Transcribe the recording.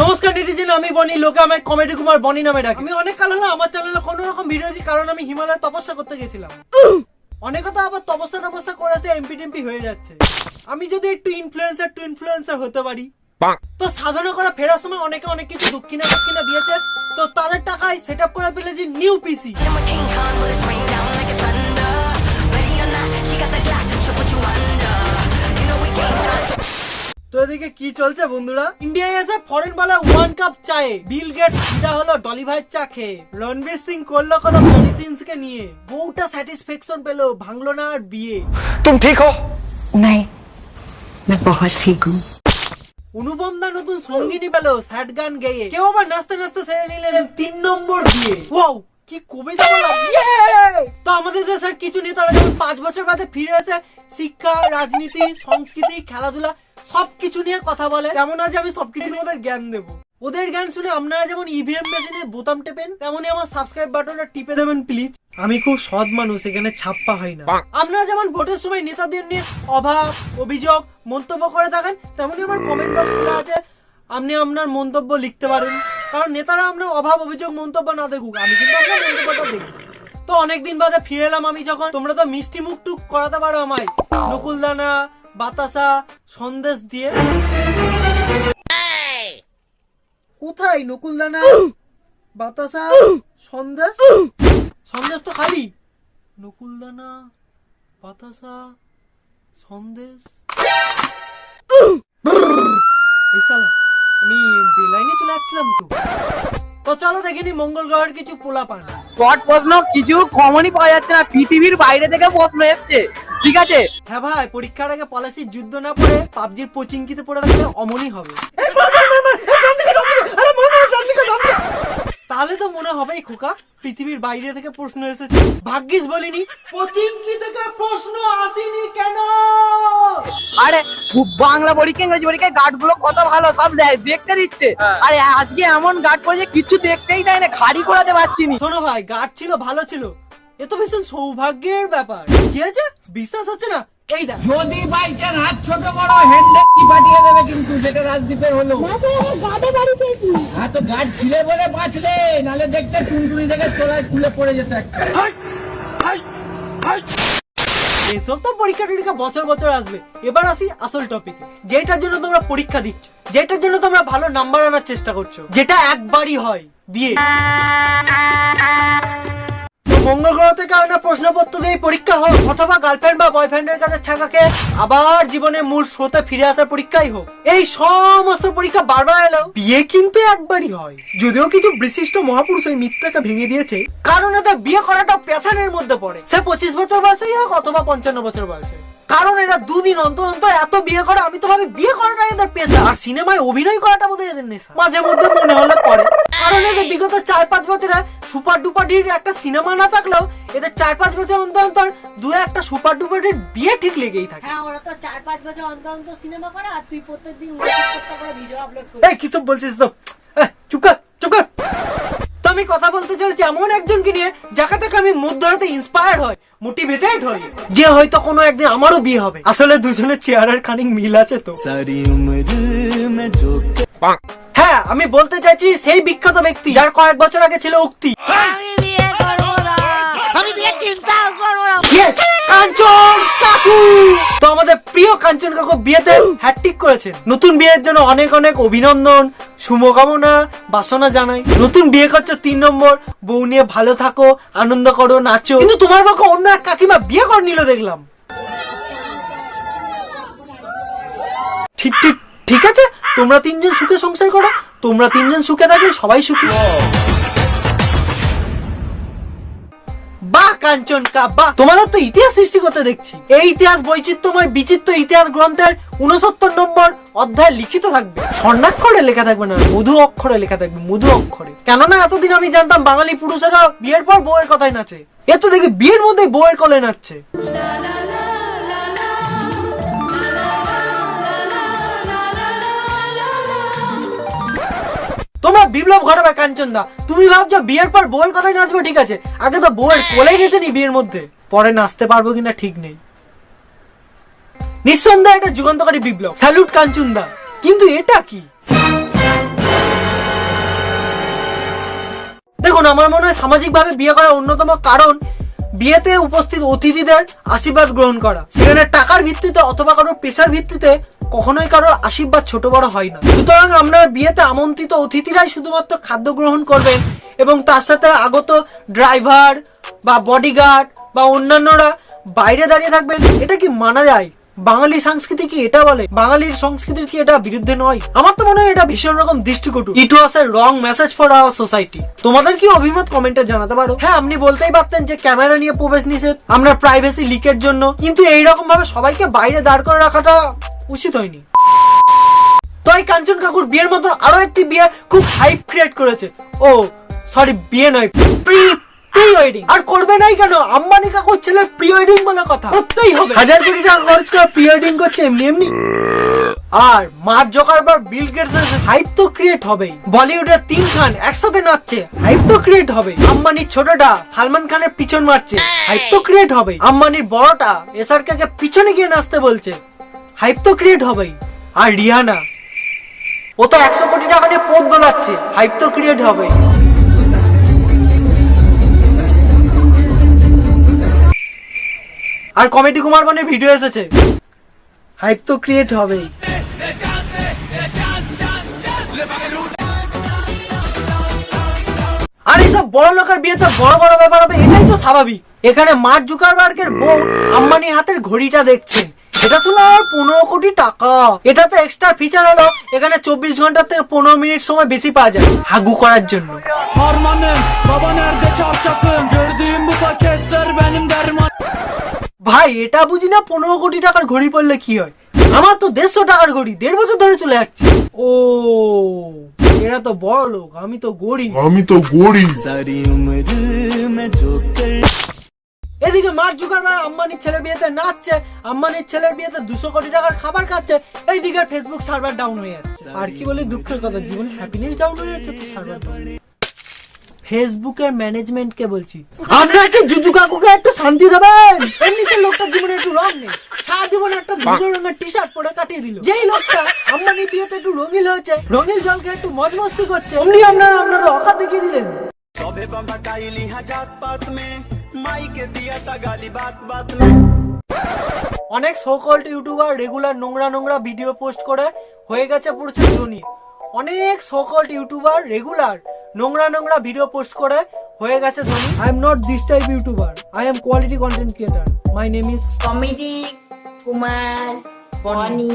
নমস্কার নেটিজেন আমি বনি লোকে আমায় কমেডি কুমার বনি নামে ডাকে। আমি অনেক কাল হলো আমার চ্যানেলে কোনো রকম ভিডিও দিই কারণ আমি হিমালয়ে তপস্যা করতে গেছিলাম। অনেকে তো আবার তপস্যা টপস্যা করেছে এমপি টেমপি হয়ে যাচ্ছে। আমি যদি একটু ইনফ্লুয়েন্সার টু ইনফ্লুয়েন্সার হতে পারি তো সাধনা করা ফেরার সময় অনেকে অনেক কিছু দক্ষিণা দক্ষিণা দিয়েছে তো তাদের টাকায় সেট আপ করে ফেলেছি নিউ পিসি তো এদিকে কি চলছে বন্ধুরা ইন্ডিয়ায় এসে ফরেন বলে ওয়ান কাপ চায়ে বিল গেট বিদা হলো ডলি ভাইয়ের চা খেয়ে রণবীর সিং করলো কোনো মনি সিনস কে নিয়ে বউটা স্যাটিসফ্যাকশন পেলো ভাঙলো না আর বিয়ে तुम ठीक हो नहीं मैं बहुत ঠিক हूँ অনুপম দা নতুন সঙ্গিনী পেলো স্যাড গান গেয়ে কেউ আবার নাচতে নাচতে সেরে নিলেন তিন নম্বর বিয়ে ওয়াও কি কবিতা বললাম Yay! তো আমাদের দেশের কিছু নেতারা যেমন পাঁচ বছর বাদে ফিরে এসে শিক্ষা রাজনীতি সংস্কৃতি খেলাধুলা সবকিছু নিয়ে কথা বলে। তেমন আজ আমি সবকিছুর মধ্যে জ্ঞান দেবো। ওদের গান শুনে আপনারা যেমন ইভিএম মেশিনে বোতাম টেপেন তেমনই আমার সাবস্ক্রাইব বাটনটা টিপে দেবেন প্লিজ আমি খুব সৎ মানুষ, এখানে ছাপ্পা হয় না। আপনারা যেমন ভোটের সময় নেতাদের নিয়ে অভাব, অভিযোগ, মন্তব্য করে থাকেন তেমনই আমার কমেন্ট বক্স খোলা আছে। আপনি আপনার মন্তব্য লিখতে পারেন। কারণ নেতারা আপনার অভাব, অভিযোগ, মন্তব্য না দেখুক, আমি কিন্তু আপনার মন্তব্যটা দেখি। তো অনেকদিন বাদে ফিরে এলাম আমি যখন। তোমরা তো মিষ্টি মুখ টুক করাতে পারো আমায়। নকুলদানা বাতাসা সন্দেশ দিয়ে। কোথায় নকুলদানা? বাতাসা সন্দেশ? সন্দেশ তো খালি। নকুলদানা বাতাসা সন্দেশ। এই শালা আমি বেলাইনে চলে যাচ্ছিলাম তো। তো চলো দেখিনি মঙ্গল গ্রহের কিছু পোলা পান শর্ট প্রশ্ন কিছু কমনই পাওয়া যাচ্ছে না। পৃথিবীর বাইরে থেকে প্রশ্ন এসছে। ঠিক আছে? হ্যাঁ ভাই পরীক্ষার আগে পলাশির যুদ্ধ না পড়ে পাবজির কোচিংকিতে পড়ে থাকলে অমনই হবে। তাহলে তো মনে হবে খোকা পৃথিবীর বাইরে থেকে প্রশ্ন এসেছে। ভাগ্যিস বলিনি। কোচিংকি থেকে প্রশ্ন আসেনি কেন? আরে বাংলা পরীক্ষা ইংরেজি পরীক্ষায় গার্ডগুলো কত ভালো সব দেখতে দিচ্ছে। আরে আজকে এমন গার্ড করেছে কিচ্ছু দেখতেই দেয় না খাড়ি করাতে পারছি নি। শোনো ভাই গার্ড ছিল ভালো ছিল। এ তো ভীষণ সৌভাগ্যের ব্যাপার। কি আছে বিশ্বাস হচ্ছে না? এই দেখ। যদি বাই হাত ছোট বড় হ্যান্ডেল কি ফাটিয়ে দেবে কিন্তু? যেটা রাজদীপের হলো। হ্যাঁ তো গার্ড ছিলে বলে বাঁচলে। নালে দেখতে টুনটুনি থেকে তোলায় খুলে পড়ে যেত একটা। এসব তো পরীক্ষা টরীক্ষা বছর বছর আসবে। এবার আসি আসল টপিকে যেটার জন্য তোমরা পরীক্ষা দিচ্ছ। যেটার জন্য তোমরা ভালো নাম্বার আনার চেষ্টা করছ। যেটা একবারই হয়। বিয়ে। মঙ্গল গ্রহ থেকে আনা প্রশ্নপত্র দিয়ে পরীক্ষা হোক, অথবা গার্লফ্রেন্ড বা বয়ফ্রেন্ডের কাছে ছাকাকে, আবার জীবনের মূল স্রোতে ফিরে আসার পরীক্ষাই হোক। এই সমস্ত পরীক্ষা বারবার এলেও বিয়ে কিন্তু একবারই হয়। যদিও কিছু বিশিষ্ট মহাপুরুষ ওই মিথ্যাকে ভেঙে দিয়েছে, কারণ এদের বিয়ে করাটা পেশানের মধ্যে পড়ে। সে পঁচিশ বছর বয়সেই হোক, অথবা পঞ্চান্ন বছর বয়সে। কারণ এরা দুদিন অন্তর অন্তর এত বিয়ে করে, আমি তো ভাবি বিয়ে করাটা এদের পেশা। আর সিনেমায় অভিনয় করাটা বোধহয় এদের নেশা। মাঝে মধ্যে মনে হলে করে। কারণ এদের বিগত চার পাঁচ বছরে সুপার ডুপার একটা সিনেমা না থাকলেও এদের চার পাঁচ বছর অন্তর অন্তর দু একটা সুপার ডুপার বিয়ে ঠিক লেগেই থাকে। হ্যাঁ ওরা তো চার পাঁচ বছর অন্তর অন্তর সিনেমা করে আর তুই প্রত্যেকদিন করে ভিডিও আপলোড করিস এই কিসব বলছিস তো চুপ কর চুপ কর। তো আমি কথা বলতে চাইছি এমন একজনকে নিয়ে যাকে থেকে আমি মুখ ধরাতে ইন্সপায়ার হয় মোটিভেটেড হই। যে হয়তো কোনো একদিন আমারও বিয়ে হবে। আসলে দুজনের চেহারার খানিক মিল আছে তো। হ্যাঁ আমি বলতে চাইছি সেই বিখ্যাত ব্যক্তি যার কয়েক বছর আগে ছিল উক্তি। আমি বিয়ে করব না। আমি বিয়ে চিন্তাও করব না। কাঞ্চন কাকু। তো আমাদের প্রিয় কাঞ্চন কাকু বিয়েতে করেছেন নতুন বিয়ের জন্য অনেক অনেক অভিনন্দন শুভকামনা বাসনা জানাই। নতুন বিয়ে করছ তিন নম্বর বউ নিয়ে ভালো থাকো আনন্দ করো নাচো। কিন্তু তোমার কাকু অন্য এক কাকিমা বিয়ে করে নিল দেখলাম। ঠিক ঠিক ঠিক আছে? তোমরা তিনজন সুখে সংসার করো, তোমরা তিনজন সুখে থাকলে সবাই সুখী। বাহ, কাঞ্চন কা, বাহ। তোমাদের তো ইতিহাস সৃষ্টি করতে দেখছি। এই ইতিহাস বৈচিত্র্যময়, বিচিত্র ইতিহাস গ্রন্থের উনসত্তর নম্বর অধ্যায় লিখিত থাকবে। স্বর্ণাক্ষরে লেখা থাকবে না, মধু অক্ষরে লেখা থাকবে, মধু অক্ষরে। কেননা, এতদিন আমি জানতাম বাঙালি পুরুষেরা বিয়ের পর বউয়ের কথাই নাচে। এ তো দেখি বিয়ের মধ্যে বউয়ের কলে নাচছে। তোমরা বিপ্লব ঘটাবে কাঞ্চনদা। তুমি ভাবছ বিয়ের পর বউয়ের কথাই নাচবে, ঠিক আছে? আগে তো বউয়ের কোলেই নেচে নি বিয়ের মধ্যে। পরে নাচতে পারব কিনা ঠিক নেই। নিঃসন্দেহে এটা যুগান্তকারী বিপ্লব। স্যালুট কাঞ্চন দা কিন্তু এটা কি? দেখুন, আমার মনে হয় সামাজিক ভাবে বিয়ে করার অন্যতম কারণ বিয়েতে উপস্থিত অতিথিদের আশীর্বাদ গ্রহণ করা। সেখানে টাকার ভিত্তিতে অথবা কারোর পেশার ভিত্তিতে কখনোই কারোর আশীর্বাদ ছোট বড় হয় না। সুতরাং আপনার বিয়েতে আমন্ত্রিত অতিথিরাই শুধুমাত্র খাদ্য গ্রহণ করবেন এবং তার সাথে আগত ড্রাইভার বা বডিগার্ড বা অন্যান্যরা বাইরে দাঁড়িয়ে থাকবেন, এটা কি মানা যায়? বাঙালি সংস্কৃতি কি এটা বলে? বাঙালির সংস্কৃতির কি এটা বিরুদ্ধে নয়? আমার তো মনে হয় এটা ভীষণ রকম দৃষ্টিকটু। It was a wrong message for our society তোমাদের কি অভিমত কমেন্টে জানাতে পারো? হ্যাঁ আপনি বলতেই পারতেন যে ক্যামেরা নিয়ে প্রবেশ নিষেধ, আমরা প্রাইভেসি লিকের জন্য, কিন্তু এই রকম ভাবে সবাইকে বাইরে দাঁড় করে রাখাটা উচিত হয়নি। তো এই কাঞ্চন কাকুর বিয়ের মতন আরও একটি বিয়ে খুব হাইপ ক্রিয়েট করেছে। ও সরি বিয়ে নয় প্রি প্রি ওয়েডিং আর করবে নাই কেন? আম্বানি কাকুর ছেলের প্রি ওয়েডিং বলে কথা। করতেই হবে। হাজার কোটি টাকা খরচ করে প্রি ওয়েডিং করছে এমনি এমনি। আর Mark Zuckerberg Bill Gates hype তো ক্রিয়েট হবেই। বলিউডের তিন খান একসাথে নাচছে হাইপ তো ক্রিয়েট হবে। আম্বানির ছোটটা সালমান খানের পিছন মারছে হাইপ তো ক্রিয়েট হবে। আম্বানির বড়টা এসআর কে পিছনে গিয়ে নাচতে বলছে হাইপ তো ক্রিয়েট হবেই। আর রিহানা ও তো একশো কোটি টাকা নিয়ে পথ দোলাচ্ছে হাইপ তো ক্রিয়েট হবেই। আর কমেডি কুমার মানে ভিডিও এসেছে। হাইপ তো ক্রিয়েট হবেই। আর এইসব বড় লোকের বিয়েতে বড় বড় ব্যাপার হবে এটাই তো স্বাভাবিক। এখানে মার্ক জুকারবার্গের বউ আম্বানির হাতের ঘড়িটা দেখছেন এটা তো আর পনেরো কোটি টাকা। এটা তো এক্সট্রা ফিচার হলো এখানে চব্বিশ ঘণ্টা থেকে পনেরো মিনিট সময় বেশি পাওয়া যায়। হাগু করার জন্য। ভাই এটা বুঝি না পনেরো কোটি টাকার ঘড়ি পড়লে কি হয়? আমার তো দেড়শো টাকার ঘড়ি দেড় বছর ধরে চলে যাচ্ছে। ও এরা তো বড় লোক আমি তো গড়ি আমি তো গড়ি এদিকে মার জুগার ভাই আম্বানির ছেলে বিয়েতে নাচছে আম্বানির ছেলের বিয়েতে দুশো কোটি টাকার খাবার খাচ্ছে এইদিকে ফেসবুক সার্ভার ডাউন হয়ে যাচ্ছে। আর কি বলি দুঃখের কথা জীবনে হ্যাপিনেস ডাউন হয়ে যাচ্ছে তো সার্ভার ডাউন ফেসবুকের ম্যানেজমেন্ট কে বলছি। আপনারা কি জুজু কাকুকে একটু শান্তি দেবেন। এমনিতে লোকটার জীবনে একটু রং নেই। সারা জীবনে একটা দুটো রঙের টি শার্ট পরে কাটিয়ে দিল। যেই লোকটা আম্বানির বিয়েতে একটু রঙিল হয়েছে রঙিল জলকে একটু মজমস্তি করছে অমনি আপনারা আপনাদের অকাত দেখিয়ে দিলেন। অনেক সোকল্ড ইউটিউবার রেগুলার নোংরা নোংরা ভিডিও পোস্ট করে হয়ে গেছে প্রচুর ধনী। অনেক সোকল্ড ইউটিউবার রেগুলার নোংরা নোংরা ভিডিও পোস্ট করে হয়ে গেছে ধনী। I am not this type YouTuber I am quality content creator my name is comedy Kumar Boni